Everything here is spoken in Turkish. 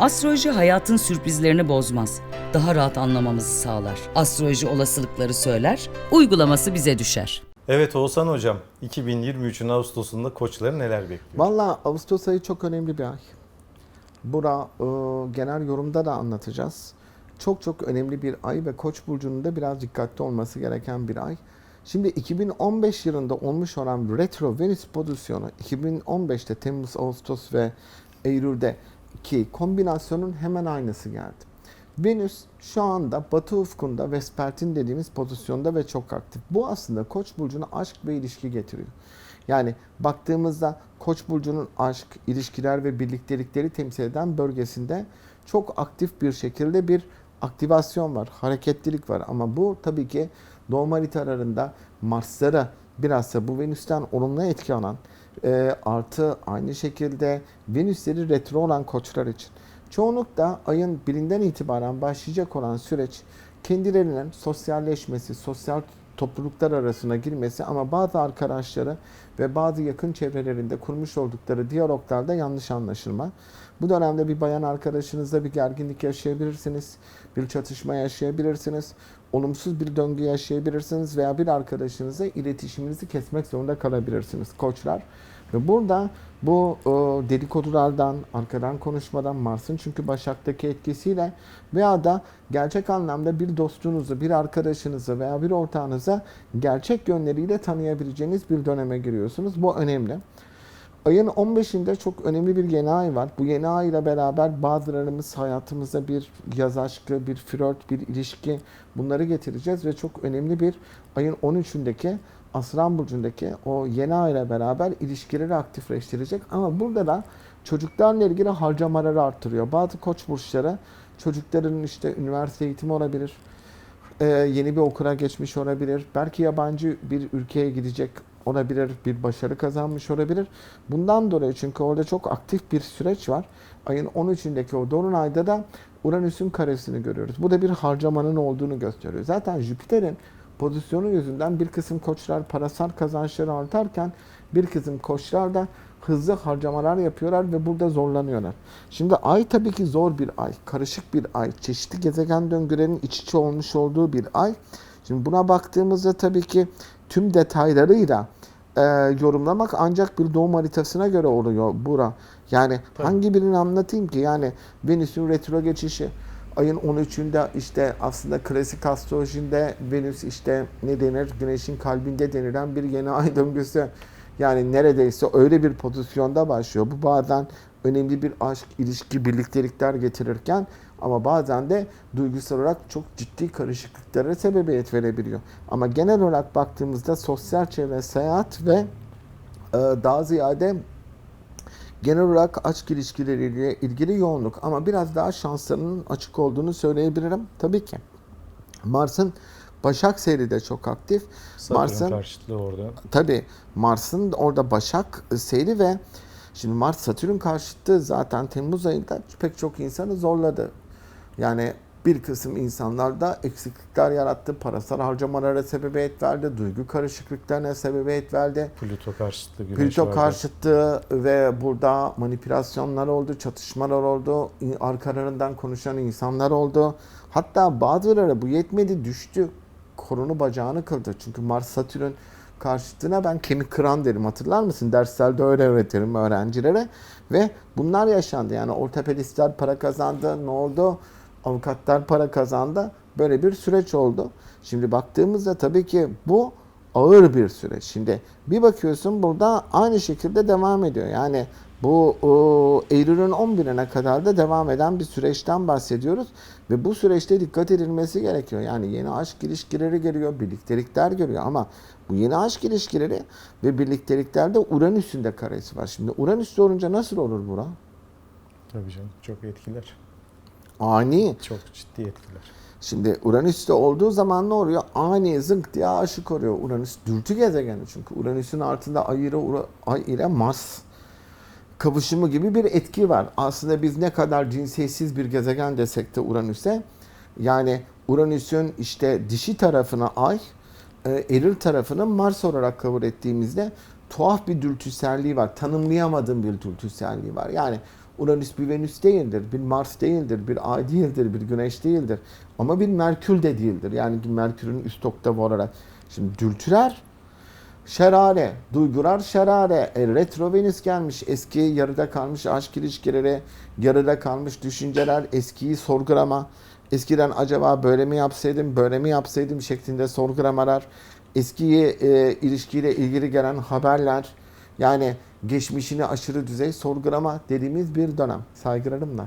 Astroloji hayatın sürprizlerini bozmaz. Daha rahat anlamamızı sağlar. Astroloji olasılıkları söyler, uygulaması bize düşer. Evet Oğuzhan Hocam, 2023'ün Ağustos'unda koçları neler bekliyor? Valla Ağustos ayı çok önemli bir ay. Bura e, genel yorumda da anlatacağız. Çok çok önemli bir ay ve Koç burcunun da biraz dikkatli olması gereken bir ay. Şimdi 2015 yılında olmuş olan retro Venüs pozisyonu 2015'te Temmuz, Ağustos ve Eylül'de ki kombinasyonun hemen aynısı geldi. Venüs şu anda Batı ufkunda Vespertin dediğimiz pozisyonda ve çok aktif. Bu aslında Koç burcuna aşk ve ilişki getiriyor. Yani baktığımızda Koç burcunun aşk, ilişkiler ve birliktelikleri temsil eden bölgesinde çok aktif bir şekilde bir aktivasyon var, hareketlilik var. Ama bu tabii ki doğum haritalarında Marslara biraz da bu Venüs'ten olumlu etki alan e, artı aynı şekilde Venüsleri retro olan koçlar için. Çoğunlukla ayın birinden itibaren başlayacak olan süreç kendilerinin sosyalleşmesi, sosyal topluluklar arasına girmesi ama bazı arkadaşları ve bazı yakın çevrelerinde kurmuş oldukları diyaloglarda yanlış anlaşılma. Bu dönemde bir bayan arkadaşınızla bir gerginlik yaşayabilirsiniz, bir çatışma yaşayabilirsiniz, olumsuz bir döngü yaşayabilirsiniz veya bir arkadaşınızla iletişiminizi kesmek zorunda kalabilirsiniz koçlar. Ve burada bu e, dedikodulardan, arkadan konuşmadan Mars'ın çünkü Başak'taki etkisiyle veya da gerçek anlamda bir dostunuzu, bir arkadaşınızı veya bir ortağınıza gerçek yönleriyle tanıyabileceğiniz bir döneme giriyorsunuz. Bu önemli. Ayın 15'inde çok önemli bir yeni ay var. Bu yeni ay ile beraber bazılarımız hayatımıza bir yaz aşkı, bir flört, bir ilişki bunları getireceğiz ve çok önemli bir ayın 13'ündeki Aslan Burcu'ndaki o yeni ay ile beraber ilişkileri aktifleştirecek. Ama burada da çocuklarla ilgili harcamaları arttırıyor. Bazı koç burçları çocukların işte üniversite eğitimi olabilir, yeni bir okula geçmiş olabilir, belki yabancı bir ülkeye gidecek olabilir, bir başarı kazanmış olabilir. Bundan dolayı çünkü orada çok aktif bir süreç var. Ayın 13'ündeki o dolunayda da Uranüs'ün karesini görüyoruz. Bu da bir harcamanın olduğunu gösteriyor. Zaten Jüpiter'in pozisyonu yüzünden bir kısım koçlar parasal kazançları artarken bir kısım koçlar da hızlı harcamalar yapıyorlar ve burada zorlanıyorlar. Şimdi ay tabii ki zor bir ay, karışık bir ay, çeşitli gezegen döngülerinin iç içe olmuş olduğu bir ay. Şimdi buna baktığımızda tabii ki tüm detaylarıyla e, yorumlamak ancak bir doğum haritasına göre oluyor bura. Yani Tabii. hangi birini anlatayım ki? Yani Venüs'ün retro geçişi, ayın 13'ünde işte aslında klasik astrolojinde Venüs işte ne denir? Güneşin kalbinde denilen bir yeni ay döngüsü. Yani neredeyse öyle bir pozisyonda başlıyor. Bu bazen önemli bir aşk, ilişki, birliktelikler getirirken ama bazen de duygusal olarak çok ciddi karışıklıklara sebebiyet verebiliyor. Ama genel olarak baktığımızda sosyal çevre, seyahat ve e, daha ziyade genel olarak aşk ilişkileriyle ilgili yoğunluk ama biraz daha şanslarının açık olduğunu söyleyebilirim. Tabii ki. Mars'ın Başak seyri de çok aktif. Mars'ın karşıtlığı orada. Tabii Mars'ın orada Başak seyri ve şimdi Mars Satürn karşıtı zaten Temmuz ayında pek çok insanı zorladı. Yani bir kısım insanlarda eksiklikler yarattı, parasal harcamalara sebebiyet verdi, duygu karışıklıklarına sebebiyet verdi. Plüto karşıtlığı güneş Plüto vardı. karşıtı ve burada manipülasyonlar oldu, çatışmalar oldu, arkalarından konuşan insanlar oldu. Hatta bazıları bu yetmedi düştü, korunu bacağını kırdı. Çünkü Mars Satürn karşıtına ben kemik kıran derim hatırlar mısın? Derslerde öyle öğretirim öğrencilere. Ve bunlar yaşandı yani ortopedistler para kazandı ne oldu? Avukatlar para kazandı. Böyle bir süreç oldu. Şimdi baktığımızda tabii ki bu ağır bir süreç. Şimdi bir bakıyorsun burada aynı şekilde devam ediyor. Yani bu o, Eylül'ün 11'ine kadar da devam eden bir süreçten bahsediyoruz. Ve bu süreçte dikkat edilmesi gerekiyor. Yani yeni aşk ilişkileri geliyor, birliktelikler geliyor ama bu yeni aşk ilişkileri ve birlikteliklerde Uranüs'ün de karesi var. Şimdi Uranüs olunca nasıl olur bura? Tabii canım çok etkiler. Ani. Çok ciddi etkiler. Şimdi Uranüs'te olduğu zaman ne oluyor? Ani zınk diye aşık oluyor. Uranüs dürtü gezegeni çünkü. Uranüs'ün altında ay ile, ay ile Mars kavuşumu gibi bir etki var. Aslında biz ne kadar cinsiyetsiz bir gezegen desek de Uranüs'e yani Uranüs'ün işte dişi tarafını ay, e, eril tarafını Mars olarak kabul ettiğimizde tuhaf bir dürtüselliği var. Tanımlayamadığım bir dürtüselliği var. Yani Uranüs bir Venüs değildir, bir Mars değildir, bir Ay değildir, bir Güneş değildir. Ama bir Merkür de değildir. Yani Merkür'ün üst oktavı olarak. Şimdi dürtüler, şerare, duygular şerare. E, retro Venüs gelmiş, eski yarıda kalmış aşk ilişkileri, yarıda kalmış düşünceler, eskiyi sorgulama. Eskiden acaba böyle mi yapsaydım, böyle mi yapsaydım şeklinde sorgulamalar. Eskiyi e, ilişkiyle ilgili gelen haberler. Yani geçmişini aşırı düzey sorgulama dediğimiz bir dönem. Saygılarımla.